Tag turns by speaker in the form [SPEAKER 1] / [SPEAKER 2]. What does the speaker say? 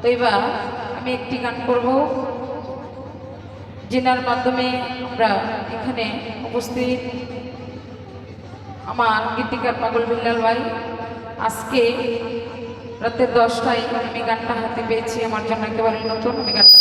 [SPEAKER 1] তো এবার আমি একটি গান করব জেনার মাধ্যমে আমরা এখানে উপস্থিত আমার গীতিকার পাগল বিল্লাল ভাই। আজকে রাতের দশটায় আমি গানটা হাতে পেয়েছি, আমার জন্য একেবারে নতুন, আমি গানটা